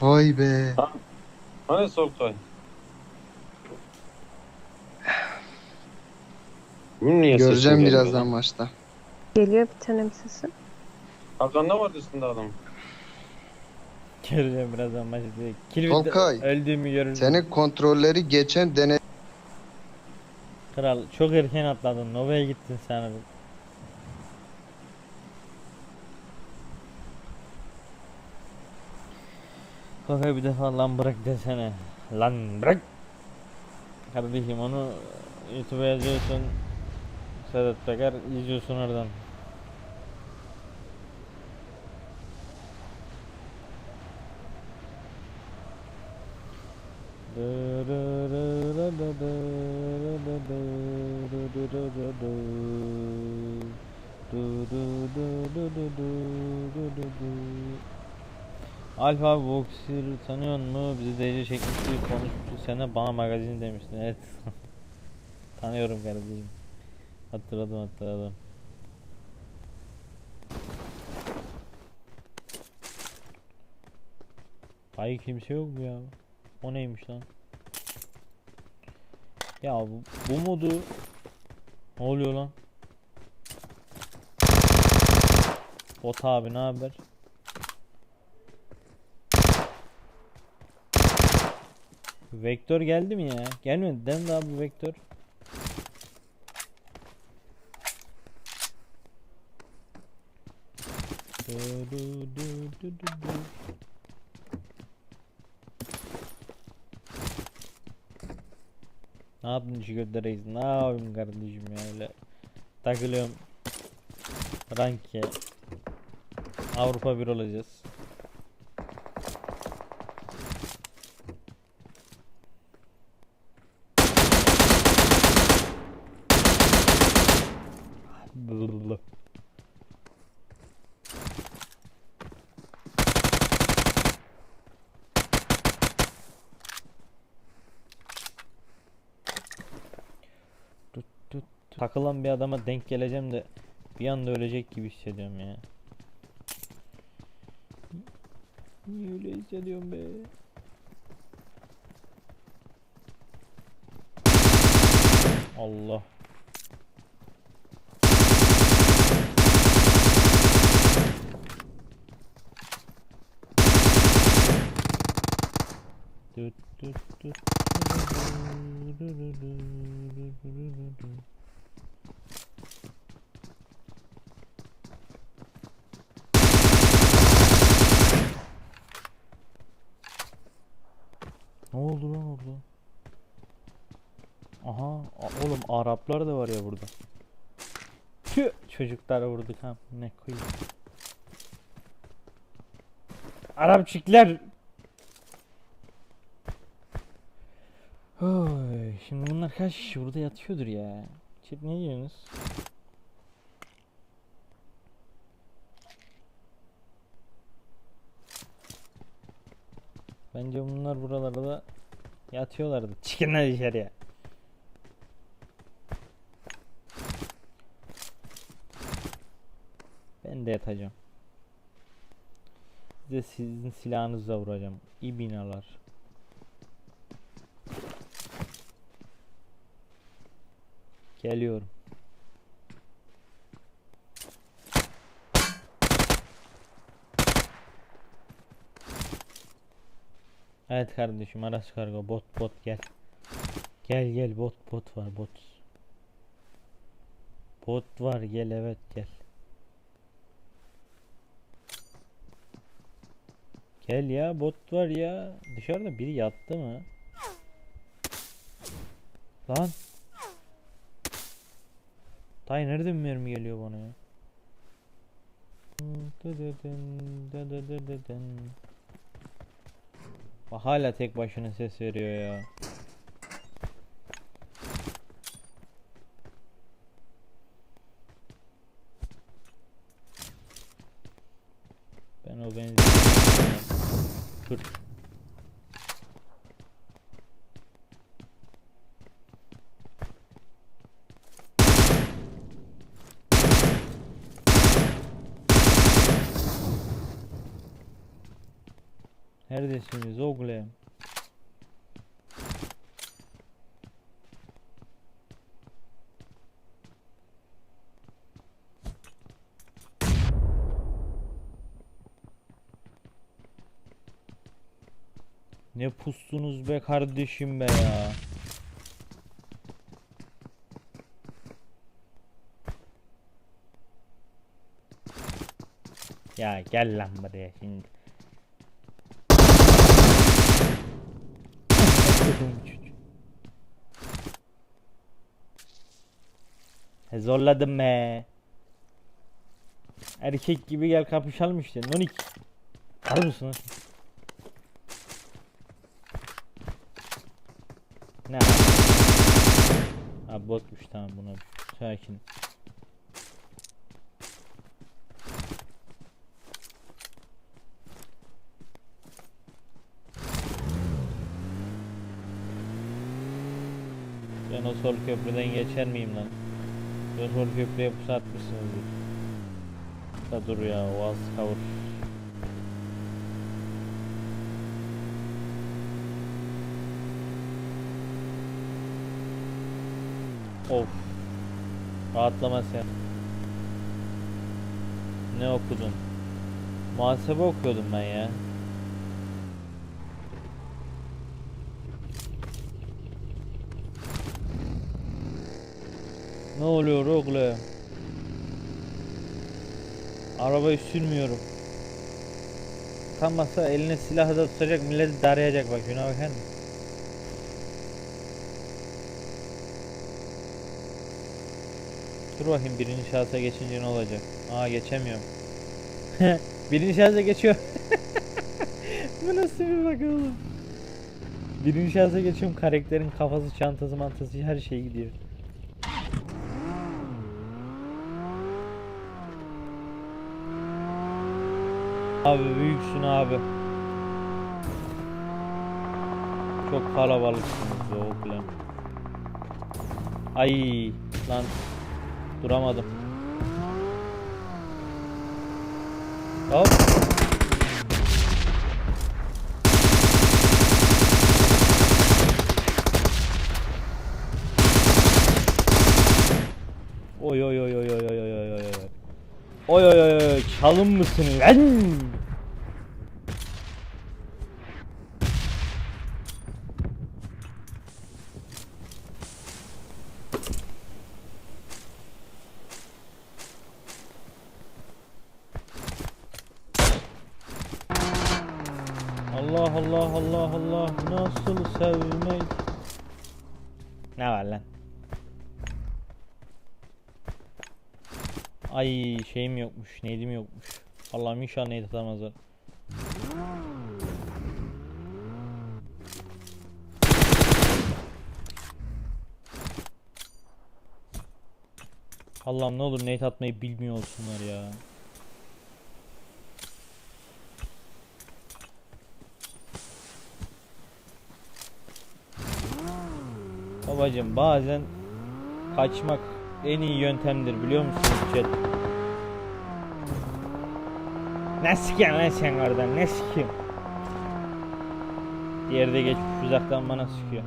Vay be. Hani Solkay? Niye Göreceğim birazdan lan? maçta. Geliyor bir tanem sesi. Hakan ne vardı üstünde adam? Göreceğim birazdan maçı diye. Kill Tolkay, öldüğümü görürsün. Senin kontrolleri geçen dene Kral çok erken atladın. Nova'ya gittin sen abi. Tolkay bir defa lan bırak desene. Lan bırak. Kardeşim onu YouTube'a yazıyorsun. Sedat Peker izliyorsun oradan. Alfa Boxer tanıyor mu? Bizi DC çekmişti, konuşmuştu. Sen de bana magazin demiştin. Evet. Tanıyorum kardeşim. Hatırladım hatırladım. Ay kimse yok mu ya? O neymiş lan? Ya bu, bu modu ne oluyor lan? Bot abi ne haber? Vektör geldi mi ya? Gelmedi değil mi daha bu vektör? Du, du, du, du, du. Ne yaptın Çikolata Reis? Ne yapayım kardeşim ya öyle takılıyorum ranke Avrupa bir olacağız. Takılan bir adama denk geleceğim de bir anda ölecek gibi hissediyorum ya. Niye öyle hissediyorum be? Allah. Tut, tut, tut. Ne oldu lan orada? Aha, oğlum Araplar da var ya burada. Tüh, çocuklara vurduk ha. Ne koyayım. Arapçikler. Oy, şimdi bunlar kaç kişi burada yatıyordur ya. Chat ne diyorsunuz? Bence bunlar buralarda yatıyorlardı. Çıkınlar dışarıya. Ben de yatacağım. Size sizin silahınızla vuracağım. İyi binalar. Geliyorum. Evet kardeşim Aras kargo bot bot gel. Gel gel bot bot var bot. Bot var gel evet gel. Gel ya bot var ya. Dışarıda biri yattı mı? Lan. Tay nereden mermi geliyor bana ya? Bak hala tek başına ses veriyor ya. Ben o benzin. Neredesiniz oğlum? Ne pustunuz be kardeşim be ya. Ya gel lan buraya şimdi. Çocuğu. He zorladım be. Erkek gibi gel kapışalım işte. Nonik. Var mısın? Ne? Abi botmuş tamam buna sakin. Ben o sol köprüden geçer miyim lan? Ben sol köprüye pusu atmışsınızdır. Da dur ya o az kavur. Of. Rahatlama sen. Ne okudun? Muhasebe okuyordum ben ya. Ne oluyor oğlum? Arabayı sürmüyorum. Utanmasa eline silahı da tutacak milleti darayacak bak şuna bakar? Dur bakayım birinci şahsa geçince ne olacak? Aa geçemiyorum. birinci şahsa geçiyor. Bu nasıl bir bak oğlum? Birinci şahsa geçiyorum karakterin kafası, çantası, mantası her şey gidiyor. Abi büyüksün abi. Çok kalabalıksınız be oğlum. Ay lan duramadım. Hop. Oy oy oy oy oy oy oy oy. Oy oy oy oy çalın mısın lan? Allah Allah Allah Allah nasıl sevmek Ne var lan? Ay şeyim yokmuş, neydim yokmuş. Allah'ım inşallah neydi atamazlar. Allah'ım ne olur nate atmayı bilmiyor olsunlar ya. Babacım bazen kaçmak en iyi yöntemdir biliyor musunuz chat? Ne sikiyorsun lan sen oradan ne sikiyorsun? Diğeri geçmiş uzaktan bana sıkıyor.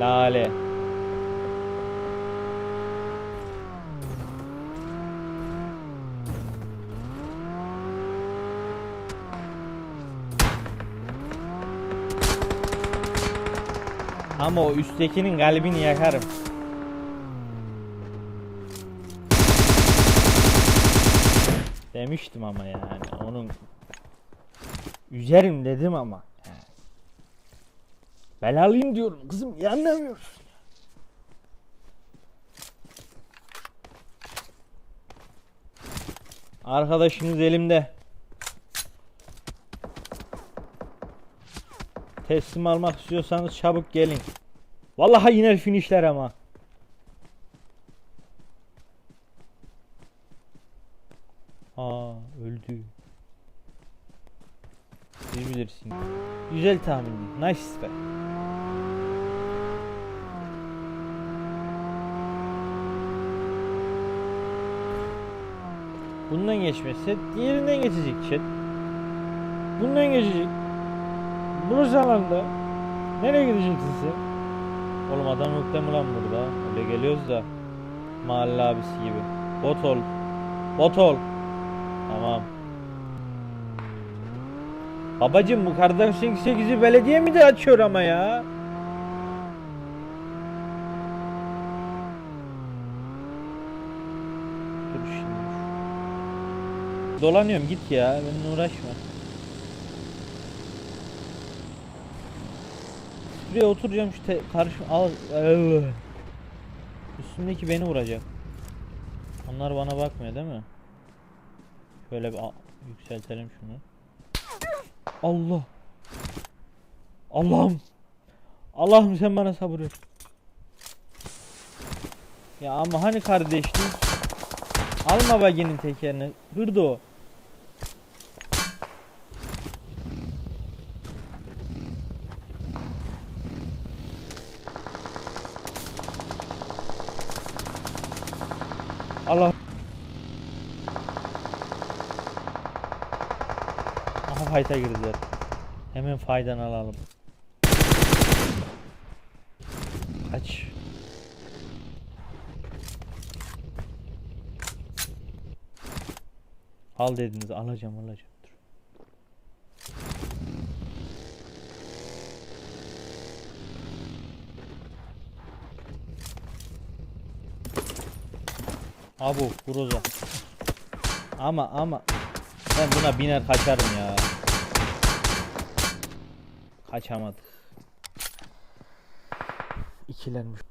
Lale. Ama o üsttekinin kalbini yakarım. Demiştim ama yani onun üzerim dedim ama. Yani. Belalıyım diyorum kızım ya anlamıyorsun. Arkadaşınız elimde. Teslim almak istiyorsanız çabuk gelin. Vallahi yine finişler ama. Aa öldü. İyi bilirsin. Güzel tahmin. Nice be. Bundan geçmezse diğerinden geçecek chat. Bundan geçecek. Burası alanda. Nereye gideceksin sen? Oğlum adam yok mi lan burada? Öyle geliyoruz da. Mahalle abisi gibi. Bot ol. Bot ol. Tamam. Babacım bu kardeşin 8'i belediye mi de açıyor ama ya? Dur. Dolanıyorum git ya benimle uğraşma. Şuraya oturacağım şu karşı al. Ev. Üstümdeki beni vuracak. Onlar bana bakmıyor değil mi? Şöyle bir yükseltelim şunu. Allah. Allah'ım. Allah'ım sen bana sabır ver. Ya ama hani kardeşlik? Alma baginin tekerini. Hırdı Allah. Aha fayda girdiler. Hemen faydan alalım. Kaç. Al dediniz alacağım alacağım. Abu Groza. Ama ama ben buna biner kaçarım ya. Kaçamadık. İkilenmiş.